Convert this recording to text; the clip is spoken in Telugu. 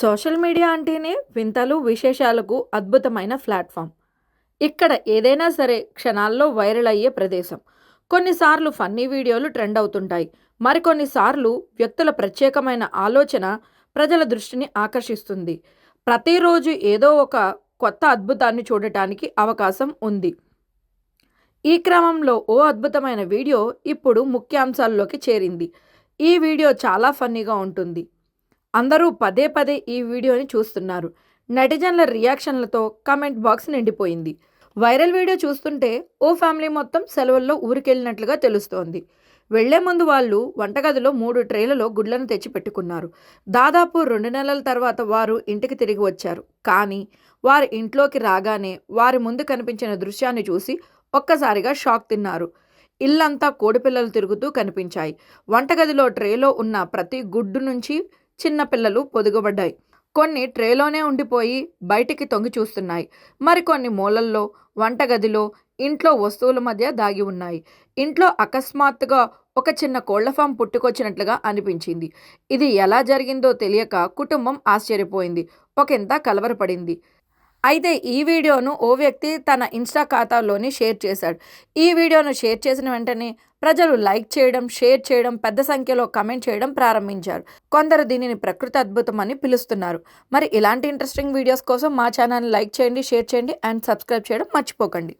సోషల్ మీడియా అంటేనే వింతలు విశేషాలకు అద్భుతమైన ప్లాట్ఫామ్. ఇక్కడ ఏదైనా సరే క్షణాల్లో వైరల్ అయ్యే ప్రదేశం. కొన్నిసార్లు ఫన్నీ వీడియోలు ట్రెండ్ అవుతుంటాయి. మరికొన్నిసార్లు వ్యక్తుల ప్రత్యేకమైన ఆలోచన ప్రజల దృష్టిని ఆకర్షిస్తుంది. ప్రతిరోజు ఏదో ఒక కొత్త అద్భుతాన్ని చూడటానికి అవకాశం ఉంది. ఈ క్రమంలో ఓ అద్భుతమైన వీడియో ఇప్పుడు ముఖ్యాంశాల్లోకి చేరింది. ఈ వీడియో చాలా ఫన్నీగా ఉంటుంది. అందరూ పదే పదే ఈ వీడియోని చూస్తున్నారు. నెటిజన్ల రియాక్షన్లతో కమెంట్ బాక్స్ నిండిపోయింది. వైరల్ వీడియో చూస్తుంటే ఓ ఫ్యామిలీ మొత్తం సెలవుల్లో ఊరికెళ్ళినట్లుగా తెలుస్తోంది. వెళ్ళే ముందు వాళ్ళు వంటగదిలో మూడు ట్రేలలో గుడ్లను తెచ్చిపెట్టుకున్నారు. దాదాపు రెండు నెలల తర్వాత వారు ఇంటికి తిరిగి వచ్చారు. కానీ వారి ఇంట్లోకి రాగానే వారి ముందు కనిపించిన దృశ్యాన్ని చూసి ఒక్కసారిగా షాక్ తిన్నారు. ఇల్లంతా కోడిపిల్లలు తిరుగుతూ కనిపించాయి. వంటగదిలో ట్రేలో ఉన్న ప్రతి గుడ్డు నుంచి చిన్న పిల్లలు పొదుగుబడ్డాయి. కొన్ని ట్రేలోనే ఉండిపోయి బయటికి తొంగి చూస్తున్నాయి. మరికొన్ని మూలల్లో వంటగదిలో ఇంట్లో వస్తువుల మధ్య దాగి ఉన్నాయి. ఇంట్లో అకస్మాత్తుగా ఒక చిన్న కోళ్ళ ఫామ్ పుట్టుకొచ్చినట్లుగా అనిపించింది. ఇది ఎలా జరిగిందో తెలియక కుటుంబం ఆశ్చర్యపోయింది. ఒకంత కలవరపడింది. అయితే ఈ వీడియోను ఓ వ్యక్తి తన ఇన్స్టా ఖాతాలోని షేర్ చేశాడు. ఈ వీడియోను షేర్ చేసిన వెంటనే ప్రజలు లైక్ చేయడం షేర్ చేయడం పెద్ద సంఖ్యలో కమెంట్ చేయడం ప్రారంభించారు. కొందరు దీనిని ప్రకృతి అద్భుతం అని పిలుస్తున్నారు. మరి ఇలాంటి ఇంట్రెస్టింగ్ వీడియోస్ కోసం మా ఛానల్ని లైక్ చేయండి షేర్ చేయండి అండ్ సబ్స్క్రైబ్ చేయడం మర్చిపోకండి.